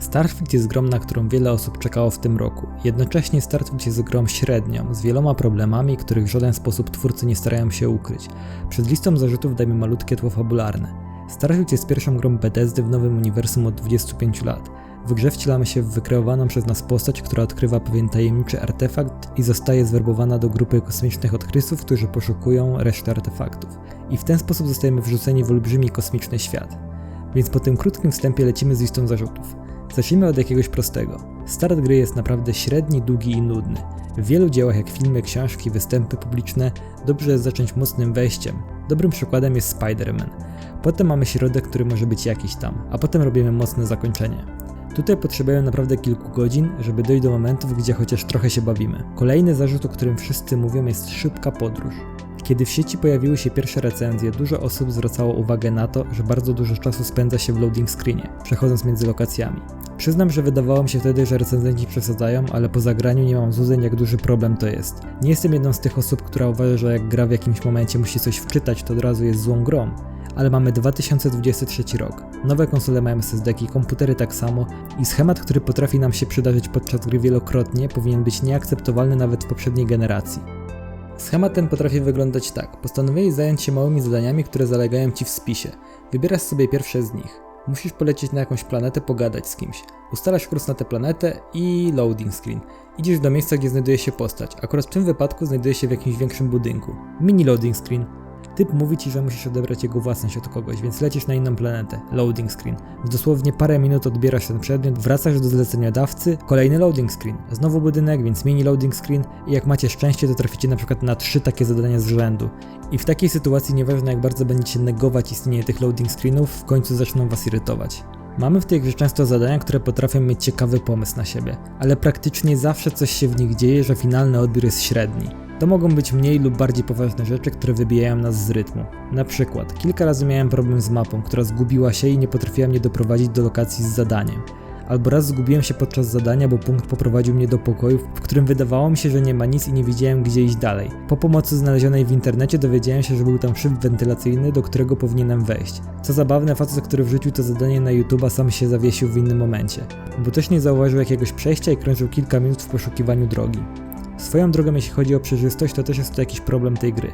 Starfield jest grą, na którą wiele osób czekało w tym roku. Jednocześnie Starfield jest grą średnią, z wieloma problemami, których w żaden sposób twórcy nie starają się ukryć. Przed listą zarzutów dajmy malutkie tło fabularne. Starfield jest pierwszą grą Bethesdy w nowym uniwersum od 25 lat. W grze wcielamy się w wykreowaną przez nas postać, która odkrywa pewien tajemniczy artefakt i zostaje zwerbowana do grupy kosmicznych odkrywców, którzy poszukują reszty artefaktów. I w ten sposób zostajemy wrzuceni w olbrzymi kosmiczny świat. Więc po tym krótkim wstępie lecimy z listą zarzutów. Zacznijmy od jakiegoś prostego. Start gry jest naprawdę średni, długi i nudny. W wielu dziełach jak filmy, książki, występy publiczne dobrze jest zacząć mocnym wejściem. Dobrym przykładem jest Spider-Man. Potem mamy środek, który może być jakiś tam, a potem robimy mocne zakończenie. Tutaj potrzebujemy naprawdę kilku godzin, żeby dojść do momentów, gdzie chociaż trochę się bawimy. Kolejny zarzut, o którym wszyscy mówią, jest szybka podróż. Kiedy w sieci pojawiły się pierwsze recenzje, dużo osób zwracało uwagę na to, że bardzo dużo czasu spędza się w loading screenie, przechodząc między lokacjami. Przyznam, że wydawało mi się wtedy, że recenzenci przesadzają, ale po zagraniu nie mam złudzeń, jak duży problem to jest. Nie jestem jedną z tych osób, która uważa, że jak gra w jakimś momencie musi coś wczytać, to od razu jest złą grą. Ale mamy 2023 rok. Nowe konsole mają SSD-ki, komputery tak samo i schemat, który potrafi nam się przydarzyć podczas gry wielokrotnie, powinien być nieakceptowalny nawet w poprzedniej generacji. Schemat ten potrafi wyglądać tak. Postanowiłeś zająć się małymi zadaniami, które zalegają ci w spisie. Wybierasz sobie pierwsze z nich. Musisz polecieć na jakąś planetę, pogadać z kimś. Ustalasz kurs na tę planetę i loading screen. Idziesz do miejsca, gdzie znajduje się postać. Akurat w tym wypadku znajduje się w jakimś większym budynku. Mini loading screen. Typ mówi ci, że musisz odebrać jego własność od kogoś, więc lecisz na inną planetę. Loading screen. W dosłownie parę minut odbierasz ten przedmiot, wracasz do zleceniodawcy, kolejny loading screen. Znowu budynek, więc mini loading screen i jak macie szczęście, to traficie na przykład na trzy takie zadania z rzędu. I w takiej sytuacji, nieważne jak bardzo będziecie negować istnienie tych loading screenów, w końcu zaczną was irytować. Mamy w tej grze często zadania, które potrafią mieć ciekawy pomysł na siebie, ale praktycznie zawsze coś się w nich dzieje, że finalny odbiór jest średni. To mogą być mniej lub bardziej poważne rzeczy, które wybijają nas z rytmu. Na przykład, kilka razy miałem problem z mapą, która zgubiła się i nie potrafiła mnie doprowadzić do lokacji z zadaniem. Albo raz zgubiłem się podczas zadania, bo punkt poprowadził mnie do pokoju, w którym wydawało mi się, że nie ma nic i nie wiedziałem gdzie iść dalej. Po pomocy znalezionej w internecie dowiedziałem się, że był tam szyb wentylacyjny, do którego powinienem wejść. Co zabawne, facet, który wrzucił to zadanie na YouTube'a sam się zawiesił w innym momencie, bo też nie zauważył jakiegoś przejścia i krążył kilka minut w poszukiwaniu drogi. Swoją drogą, jeśli chodzi o przejrzystość, to też jest to jakiś problem tej gry.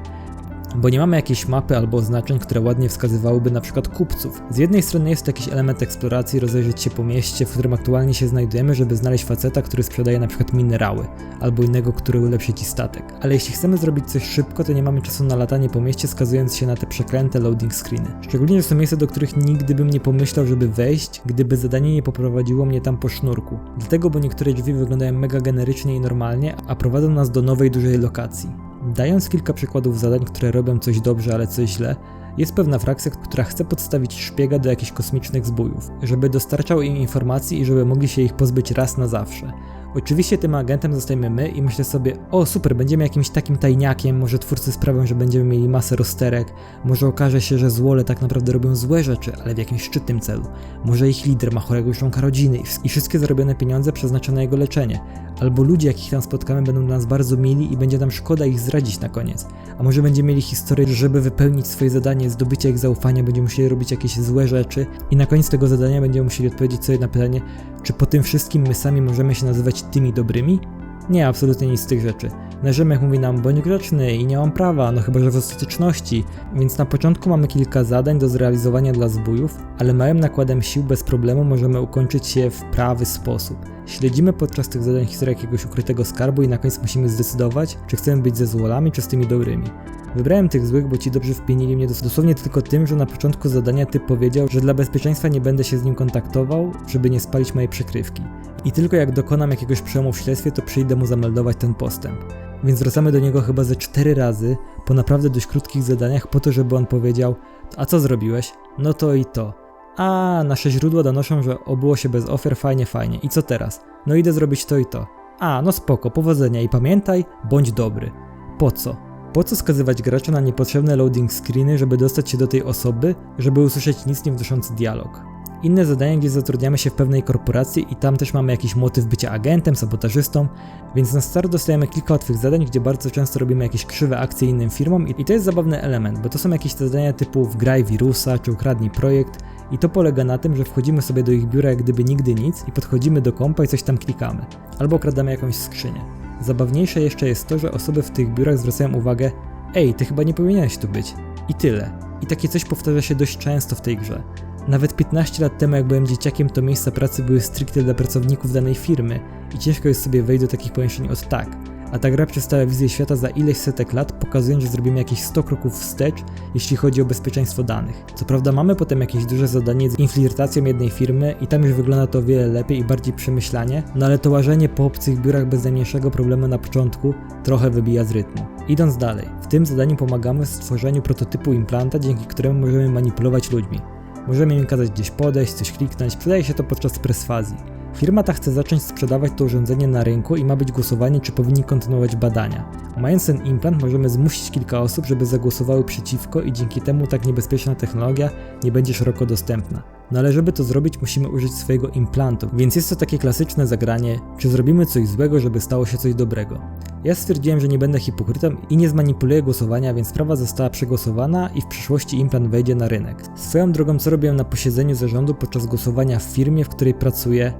Bo nie mamy jakiejś mapy albo oznaczeń, które ładnie wskazywałyby na przykład kupców. Z jednej strony jest to jakiś element eksploracji, rozejrzeć się po mieście, w którym aktualnie się znajdujemy, żeby znaleźć faceta, który sprzedaje na przykład minerały, albo innego, który ulepszy ci statek. Ale jeśli chcemy zrobić coś szybko, to nie mamy czasu na latanie po mieście, skazując się na te przeklęte loading screeny. Szczególnie, że są miejsca, do których nigdy bym nie pomyślał, żeby wejść, gdyby zadanie nie poprowadziło mnie tam po sznurku. Dlatego, bo niektóre drzwi wyglądają mega generycznie i normalnie, a prowadzą nas do nowej, dużej lokacji. Dając kilka przykładów zadań, które robią coś dobrze, ale coś źle, jest pewna frakcja, która chce podstawić szpiega do jakichś kosmicznych zbójów, żeby dostarczał im informacji i żeby mogli się ich pozbyć raz na zawsze. Oczywiście tym agentem zostajemy my i myślę sobie, o super, będziemy jakimś takim tajniakiem, może twórcy sprawią, że będziemy mieli masę rozterek, może okaże się, że złole tak naprawdę robią złe rzeczy, ale w jakimś szczytnym celu. Może ich lider ma chorego członka rodziny i wszystkie zarobione pieniądze przeznaczone na jego leczenie. Albo ludzie, jakich tam spotkamy, będą dla nas bardzo mili i będzie nam szkoda ich zdradzić na koniec. A może będziemy mieli historię, że żeby wypełnić swoje zadanie, zdobycie ich zaufania, będziemy musieli robić jakieś złe rzeczy i na koniec tego zadania będziemy musieli odpowiedzieć sobie na pytanie, czy po tym wszystkim my sami możemy się nazywać tymi dobrymi? Nie, absolutnie nic z tych rzeczy. Nasz Rzemek mówi nam, bądź grzeczny i nie mam prawa, no chyba, że w ostateczności. Więc na początku mamy kilka zadań do zrealizowania dla zbójów, ale małym nakładem sił bez problemu możemy ukończyć je w prawy sposób. Śledzimy podczas tych zadań historię jakiegoś ukrytego skarbu i na koniec musimy zdecydować, czy chcemy być ze złolami, czy z tymi dobrymi. Wybrałem tych złych, bo ci dobrze wpienili mnie dosłownie tylko tym, że na początku zadania typ powiedział, że dla bezpieczeństwa nie będę się z nim kontaktował, żeby nie spalić mojej przykrywki. I tylko jak dokonam jakiegoś przełomu w śledztwie, to przyjdę mu zameldować ten postęp. Więc wracamy do niego chyba ze cztery razy, po naprawdę dość krótkich zadaniach, po to, żeby on powiedział: A co zrobiłeś? No to i to. A, nasze źródła donoszą, że obyło się bez ofiar, fajnie, fajnie. I co teraz? No idę zrobić to i to. A, no spoko, powodzenia i pamiętaj, bądź dobry. Po co? Po co skazywać gracza na niepotrzebne loading screeny, żeby dostać się do tej osoby, żeby usłyszeć nic nie wnoszący dialog? Inne zadania, gdzie zatrudniamy się w pewnej korporacji i tam też mamy jakiś motyw bycia agentem, sabotażystą, więc na start dostajemy kilka łatwych zadań, gdzie bardzo często robimy jakieś krzywe akcje innym firmom i to jest zabawny element, bo to są jakieś zadania typu wgraj wirusa czy ukradnij projekt i to polega na tym, że wchodzimy sobie do ich biura jak gdyby nigdy nic i podchodzimy do kompa i coś tam klikamy, albo okradamy jakąś skrzynię. Zabawniejsze jeszcze jest to, że osoby w tych biurach zwracają uwagę Ej, ty chyba nie powinieneś tu być. I tyle. I takie coś powtarza się dość często w tej grze. Nawet 15 lat temu, jak byłem dzieciakiem, to miejsca pracy były stricte dla pracowników danej firmy i ciężko jest sobie wejść do takich pomieszczeń od tak. A ta gra przedstawia wizję świata za ileś setek lat, pokazując, że zrobimy jakieś 100 kroków wstecz, jeśli chodzi o bezpieczeństwo danych. Co prawda mamy potem jakieś duże zadanie z infiltracją jednej firmy i tam już wygląda to o wiele lepiej i bardziej przemyślanie, no ale to łażenie po obcych biurach bez najmniejszego problemu na początku trochę wybija z rytmu. Idąc dalej, w tym zadaniu pomagamy w stworzeniu prototypu implanta, dzięki któremu możemy manipulować ludźmi. Możemy im kazać gdzieś podejść, coś kliknąć, przydaje się to podczas presfazji. Firma ta chce zacząć sprzedawać to urządzenie na rynku i ma być głosowanie, czy powinni kontynuować badania. Mając ten implant, możemy zmusić kilka osób, żeby zagłosowały przeciwko i dzięki temu tak niebezpieczna technologia nie będzie szeroko dostępna. No ale żeby to zrobić, musimy użyć swojego implantu, więc jest to takie klasyczne zagranie, czy zrobimy coś złego, żeby stało się coś dobrego. Ja stwierdziłem, że nie będę hipokrytą i nie zmanipuluję głosowania, więc sprawa została przegłosowana i w przyszłości implant wejdzie na rynek. Swoją drogą, co robiłem na posiedzeniu zarządu podczas głosowania w firmie, w której pracuję,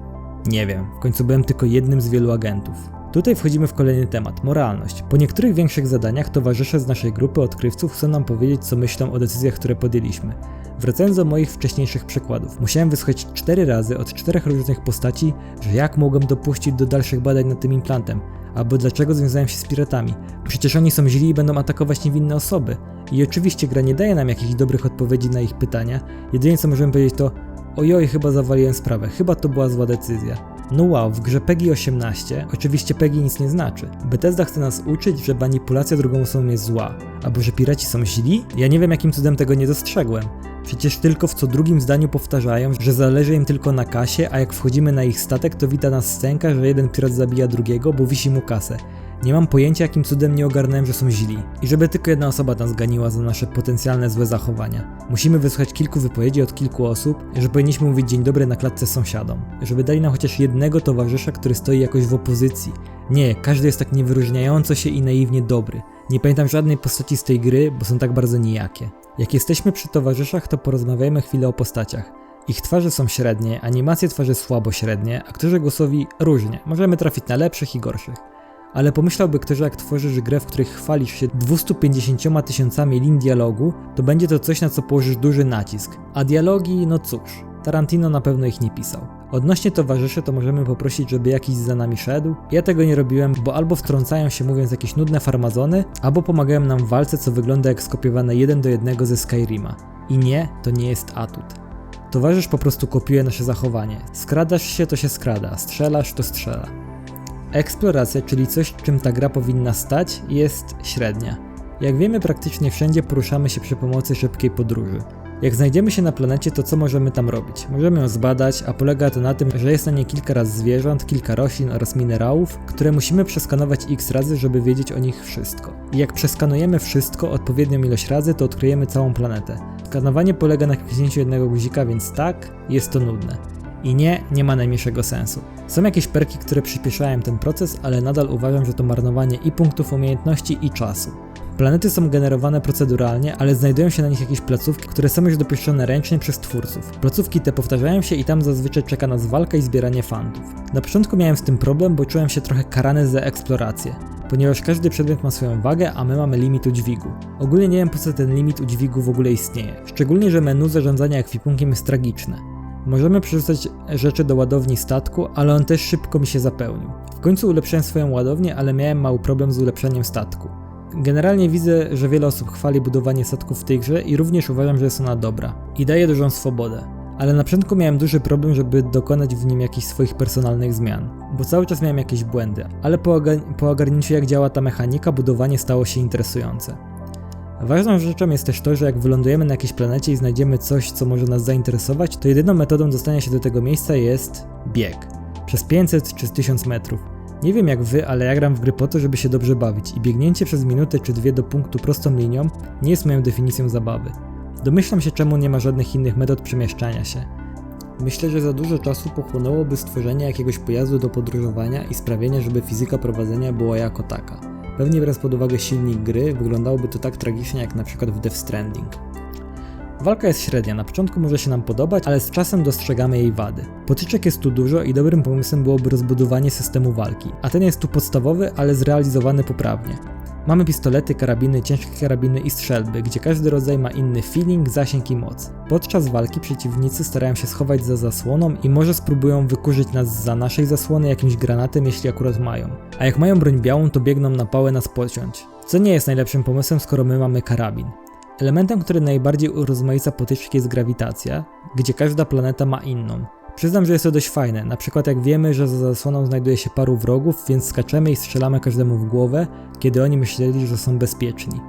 nie wiem, w końcu byłem tylko jednym z wielu agentów. Tutaj wchodzimy w kolejny temat moralność. Po niektórych większych zadaniach towarzysze z naszej grupy odkrywców chcą nam powiedzieć, co myślą o decyzjach, które podjęliśmy. Wracając do moich wcześniejszych przykładów, musiałem wysłuchać cztery razy od czterech różnych postaci, że jak mogłem dopuścić do dalszych badań nad tym implantem, albo dlaczego związałem się z piratami. Przecież oni są źli i będą atakować niewinne osoby. I oczywiście gra nie daje nam jakichś dobrych odpowiedzi na ich pytania, jedynie co możemy powiedzieć to Ojoj, chyba zawaliłem sprawę, chyba to była zła decyzja. No wow, w grze PEGI 18 oczywiście PEGI nic nie znaczy. Bethesda chce nas uczyć, że manipulacja drugą osobą jest zła, albo że piraci są źli? Ja nie wiem jakim cudem tego nie dostrzegłem. Przecież tylko w co drugim zdaniu powtarzają, że zależy im tylko na kasie, a jak wchodzimy na ich statek, to wita nas scenka, że jeden pirat zabija drugiego, bo wisi mu kasę. Nie mam pojęcia, jakim cudem nie ogarnąłem, że są źli. I żeby tylko jedna osoba nas ganiła za nasze potencjalne złe zachowania. Musimy wysłuchać kilku wypowiedzi od kilku osób, że powinniśmy mówić dzień dobry na klatce sąsiadom. Żeby dali nam chociaż jednego towarzysza, który stoi jakoś w opozycji. Nie, każdy jest tak niewyróżniająco się i naiwnie dobry. Nie pamiętam żadnej postaci z tej gry, bo są tak bardzo nijakie. Jak jesteśmy przy towarzyszach, to porozmawiajmy chwilę o postaciach. Ich twarze są średnie, animacje twarzy słabo średnie, aktorzy głosowi różnie. Możemy trafić na lepszych i gorszych. Ale pomyślałby ktoś, że jak tworzysz grę, w której chwalisz się 250 tysiącami lin dialogu, to będzie to coś, na co położysz duży nacisk. A dialogi, no cóż, Tarantino na pewno ich nie pisał. Odnośnie towarzyszy, to możemy poprosić, żeby jakiś za nami szedł. Ja tego nie robiłem, bo albo wtrącają się mówiąc jakieś nudne farmazony, albo pomagają nam w walce, co wygląda jak skopiowane jeden do jednego ze Skyrima. I nie, to nie jest atut. Towarzysz po prostu kopiuje nasze zachowanie. Skradasz się, to się skrada, strzelasz, to strzela. Eksploracja, czyli coś, czym ta gra powinna stać, jest średnia. Jak wiemy, praktycznie wszędzie poruszamy się przy pomocy szybkiej podróży. Jak znajdziemy się na planecie, to co możemy tam robić? Możemy ją zbadać, a polega to na tym, że jest na niej kilka raz zwierząt, kilka roślin oraz minerałów, które musimy przeskanować x razy, żeby wiedzieć o nich wszystko. I jak przeskanujemy wszystko odpowiednią ilość razy, to odkryjemy całą planetę. Skanowanie polega na kliknięciu jednego guzika, więc tak, jest to nudne. I nie, nie ma najmniejszego sensu. Są jakieś perki, które przyspieszają ten proces, ale nadal uważam, że to marnowanie i punktów umiejętności i czasu. Planety są generowane proceduralnie, ale znajdują się na nich jakieś placówki, które są już dopuszczone ręcznie przez twórców. Placówki te powtarzają się i tam zazwyczaj czeka nas walka i zbieranie fantów. Na początku miałem z tym problem, bo czułem się trochę karany za eksplorację, ponieważ każdy przedmiot ma swoją wagę, a my mamy limit udźwigu. Ogólnie nie wiem po co ten limit udźwigu w ogóle istnieje, szczególnie, że menu zarządzania ekwipunkiem jest tragiczne. Możemy przerzucać rzeczy do ładowni statku, ale on też szybko mi się zapełnił. W końcu ulepszyłem swoją ładownię, ale miałem mały problem z ulepszeniem statku. Generalnie widzę, że wiele osób chwali budowanie statków w tej grze i również uważam, że jest ona dobra i daje dużą swobodę. Ale na początku miałem duży problem, żeby dokonać w nim jakichś swoich personalnych zmian, bo cały czas miałem jakieś błędy, ale po, po ogarnięciu jak działa ta mechanika, budowanie stało się interesujące. Ważną rzeczą jest też to, że jak wylądujemy na jakiejś planecie i znajdziemy coś, co może nas zainteresować, to jedyną metodą dostania się do tego miejsca jest bieg. Przez 500 czy 1000 metrów. Nie wiem jak wy, ale ja gram w gry po to, żeby się dobrze bawić i biegnięcie przez minutę czy dwie do punktu prostą linią nie jest moją definicją zabawy. Domyślam się czemu nie ma żadnych innych metod przemieszczania się. Myślę, że za dużo czasu pochłonęłoby stworzenie jakiegoś pojazdu do podróżowania i sprawienie, żeby fizyka prowadzenia była jako taka. Pewnie biorąc pod uwagę silnik gry, wyglądałoby to tak tragicznie jak na przykład w Death Stranding. Walka jest średnia, na początku może się nam podobać, ale z czasem dostrzegamy jej wady. Potyczek jest tu dużo i dobrym pomysłem byłoby rozbudowanie systemu walki, a ten jest tu podstawowy, ale zrealizowany poprawnie. Mamy pistolety, karabiny, ciężkie karabiny i strzelby, gdzie każdy rodzaj ma inny feeling, zasięg i moc. Podczas walki przeciwnicy starają się schować za zasłoną i może spróbują wykurzyć nas za naszej zasłony jakimś granatem, jeśli akurat mają. A jak mają broń białą, to biegną na pałę nas pociąć. Co nie jest najlepszym pomysłem, skoro my mamy karabin. Elementem, który najbardziej urozmaica potyczki jest grawitacja, gdzie każda planeta ma inną. Przyznam, że jest to dość fajne, na przykład jak wiemy, że za zasłoną znajduje się paru wrogów, więc skaczemy i strzelamy każdemu w głowę, kiedy oni myśleli, że są bezpieczni.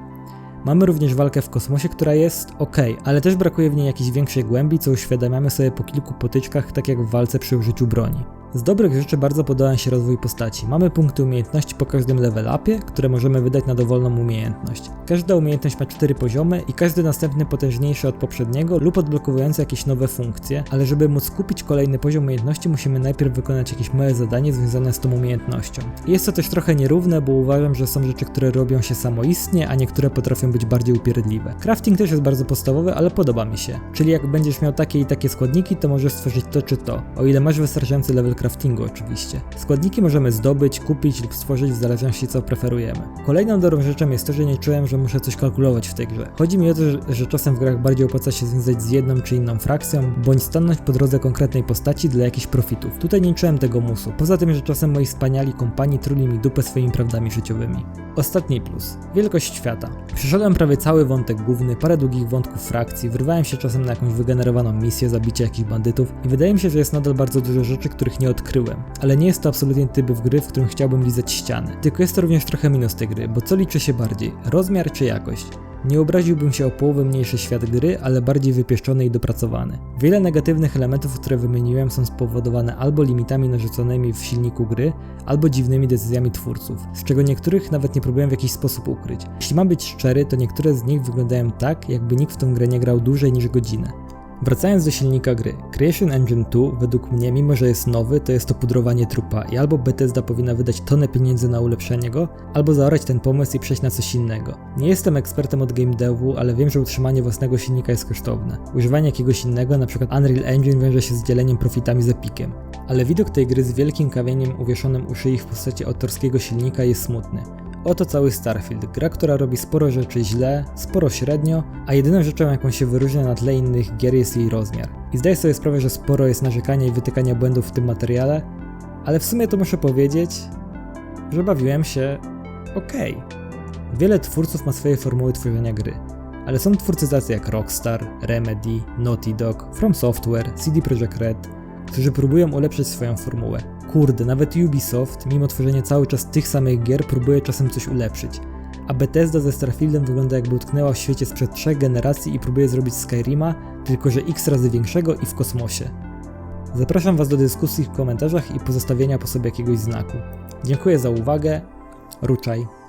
Mamy również walkę w kosmosie, która jest ok, ale też brakuje w niej jakiejś większej głębi, co uświadamiamy sobie po kilku potyczkach, tak jak w walce przy użyciu broni. Z dobrych rzeczy bardzo podoba się rozwój postaci. Mamy punkty umiejętności po każdym level upie, które możemy wydać na dowolną umiejętność. Każda umiejętność ma 4 poziomy i każdy następny potężniejszy od poprzedniego lub odblokowujący jakieś nowe funkcje, ale żeby móc kupić kolejny poziom umiejętności musimy najpierw wykonać jakieś małe zadanie związane z tą umiejętnością. Jest to też trochę nierówne, bo uważam, że są rzeczy, które robią się samoistnie, a niektóre potrafią być bardziej upierdliwe. Crafting też jest bardzo podstawowy, ale podoba mi się. Czyli jak będziesz miał takie i takie składniki, to możesz stworzyć to czy to, o ile masz wystarczający level craftingu oczywiście. Składniki możemy zdobyć, kupić lub stworzyć w zależności co preferujemy. Kolejną dobrą rzeczą jest to, że nie czułem, że muszę coś kalkulować w tej grze. Chodzi mi o to, że, czasem w grach bardziej opłaca się związać z jedną czy inną frakcją, bądź stanąć po drodze konkretnej postaci dla jakichś profitów. Tutaj nie czułem tego musu. Poza tym, że czasem moi wspaniali kompani truli mi dupę swoimi prawdami życiowymi. Ostatni plus. Wielkość świata. Przeszedłem prawie cały wątek główny, parę długich wątków frakcji, wyrwałem się czasem na jakąś wygenerowaną misję, zabicie jakichś bandytów i wydaje mi się, że jest nadal bardzo dużo rzeczy, których nie odkryłem. Ale nie jest to absolutnie typ w gry, w którym chciałbym lizać ściany. Tylko jest to również trochę minus tej gry, bo co liczy się bardziej? Rozmiar czy jakość? Nie obraziłbym się o połowę mniejszy świat gry, ale bardziej wypieszczony i dopracowany. Wiele negatywnych elementów, które wymieniłem, są spowodowane albo limitami narzuconymi w silniku gry, albo dziwnymi decyzjami twórców, z czego niektórych nawet nie próbuję w jakiś sposób ukryć. Jeśli mam być szczery, to niektóre z nich wyglądają tak, jakby nikt w tę grę nie grał dłużej niż godzinę. Wracając do silnika gry, Creation Engine 2 według mnie, mimo że jest nowy, to jest to pudrowanie trupa i albo Bethesda powinna wydać tonę pieniędzy na ulepszenie go, albo zaorać ten pomysł i przejść na coś innego. Nie jestem ekspertem od game devu, ale wiem, że utrzymanie własnego silnika jest kosztowne. Używanie jakiegoś innego, np. Unreal Engine wiąże się z dzieleniem profitami z Epiciem. Ale widok tej gry z wielkim kamieniem uwieszonym u szyi w postaci autorskiego silnika jest smutny. Oto cały Starfield, gra, która robi sporo rzeczy źle, sporo średnio, a jedyną rzeczą, jaką się wyróżnia na tle innych gier jest jej rozmiar. I zdaję sobie sprawę, że sporo jest narzekania i wytykania błędów w tym materiale, ale w sumie to muszę powiedzieć, że bawiłem się ok. Wiele twórców ma swoje formuły tworzenia gry, ale są twórcy tacy jak Rockstar, Remedy, Naughty Dog, From Software, CD Projekt Red, którzy próbują ulepszyć swoją formułę. Kurde, nawet Ubisoft, mimo tworzenia cały czas tych samych gier, próbuje czasem coś ulepszyć. A Bethesda ze Starfieldem wygląda jakby utknęła w świecie sprzed trzech generacji i próbuje zrobić Skyrima, tylko że x razy większego i w kosmosie. Zapraszam Was do dyskusji w komentarzach i pozostawienia po sobie jakiegoś znaku. Dziękuję za uwagę. Ruczaj.